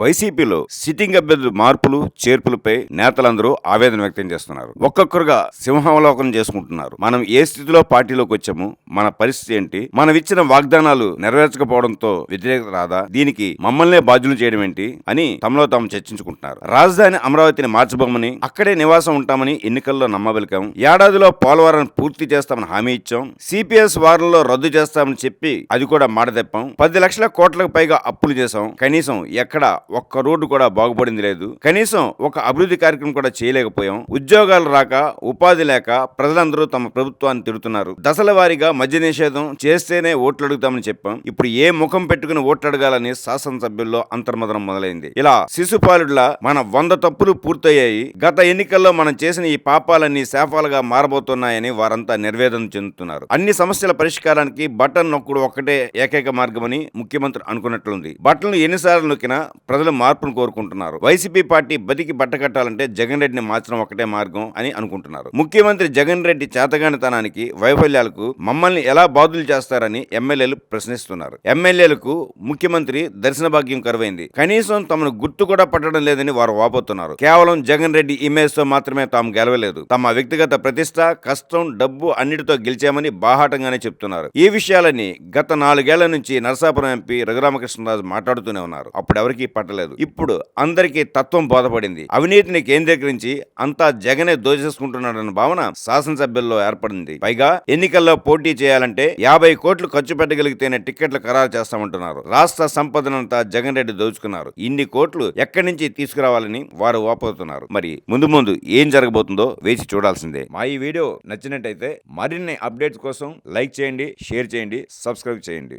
వైసీపీలో సిట్టింగ్ అభ్యర్థుల మార్పులు చేర్పులపై నేతలందరూ ఆవేదన వ్యక్తం చేస్తున్నారు. ఒక్కొక్కరుగా సింహావలోకనం చేసుకుంటున్నారు. మనం ఏ స్థితిలో పార్టీలోకి వచ్చాము మన పరిస్థితి ఏంటి మనం ఇచ్చిన వాగ్దానాలు నెరవేర్చకపోవడంతో వ్యతిరేకత రాదా దీనికి మమ్మల్నే బాధ్యులు చేయడం ఏంటి అని తమలో తాము చర్చించుకుంటున్నారు. రాజధాని అమరావతిని మార్చబోమని అక్కడే నివాసం ఉంటామని ఎన్నికల్లో నమ్మబలికాం. ఏడాదిలో పోలవరం పూర్తి చేస్తామని హామీ ఇచ్చాం. సిపిఎస్ వారంలో రద్దు చేస్తామని చెప్పి అది కూడా మాట తెప్పాం పది లక్షల కోట్లకు పైగా అప్పులు చేశాం. కనీసం ఎక్కడ ఒక్క రోడ్డు కూడా బాగుపడింది లేదు. కనీసం ఒక అభివృద్ధి కార్యక్రమం కూడా చేయలేకపోయాం. ఉద్యోగాలు రాక ఉపాధి లేక ప్రజలందరూ తమ ప్రభుత్వాన్ని తిడుతున్నారు. దశల వారీగా మద్య నిషేధం చేస్తేనే ఓట్లు అడుగుతామని చెప్పాం. ఇప్పుడు ఏ ముఖం పెట్టుకుని ఓట్లు అడగాలని శాసనసభ్యుల్లో అంతర్మదనం మొదలైంది. ఇలా శిశుపాలుడులా మన వంద తప్పులు పూర్తయ్యాయి. గత ఎన్నికల్లో మనం చేసిన ఈ పాపాలన్నీ శాపాలుగా మారబోతున్నాయని వారంతా నిర్వేదన చెందుతున్నారు. అన్ని సమస్యల పరిష్కారానికి బటన్ నొక్కుడు ఒక్కటే ఏకైక మార్గమని ముఖ్యమంత్రి అనుకున్నట్లుంది. బటన్లు ఎన్నిసార్లు నొక్కినా ప్రజలు మార్పును కోరుకుంటున్నారు. వైసీపీ పార్టీ బతికి బట్టకట్టాలంటే జగన్ రెడ్డిని మార్చడం ఒకటే మార్గం అని అనుకుంటున్నారు. ముఖ్యమంత్రి జగన్ రెడ్డి చేతగానితనానికి వైఫల్యాలకు మమ్మల్ని ఎలా బాధులు చేస్తారని ఎమ్మెల్యేలు ప్రశ్నిస్తున్నారు. ఎమ్మెల్యేలకు ముఖ్యమంత్రి దర్శన భాగ్యం కరువైంది. కనీసం తమను గుర్తు కూడా పట్టడం లేదని వారు వాపోతున్నారు. కేవలం జగన్ రెడ్డి ఇమేజ్తో మాత్రమే తాము గెలవలేదు. తమ వ్యక్తిగత ప్రతిష్ట కష్టం డబ్బు అన్నిటితో గెలిచామని బాహాటంగానే చెప్తున్నారు. ఈ విషయాలని గత నాలుగేళ్ళ నుంచి నరసాపురం ఎంపీ రఘురామకృష్ణరాజు మాట్లాడుతూనే ఉన్నారు. అప్పుడు ఎవరికీ పట్టలేదు ఇప్పుడు అందరికీ తత్వం బోధపడింది. అవినీతిని కేంద్రీకరించి అంతా జగనే దోచేసుకుంటున్నాడన్న భావన శాసనసభ్యుల్లో ఏర్పడింది. పైగా ఎన్నికల్లో పోటీ చేయాలంటే యాభై కోట్లు ఖర్చు పెట్టగలిగితేనే టిక్కెట్లు ఖరారు చేస్తామంటున్నారు. రాష్ట్ర సంపదనంతా జగన్ రెడ్డి దోచుకున్నారు. ఇన్ని కోట్లు ఎక్కడి నుంచి తీసుకురావాలని వారు వాపోతున్నారు. మరి ముందు ముందు ఏం జరగబోతుందో వేచి చూడాల్సిందే. మా ఈ వీడియో నచ్చినట్టయితే మరిన్ని అప్డేట్స్ కోసం లైక్ చేయండి షేర్ చేయండి సబ్స్క్రైబ్ చేయండి.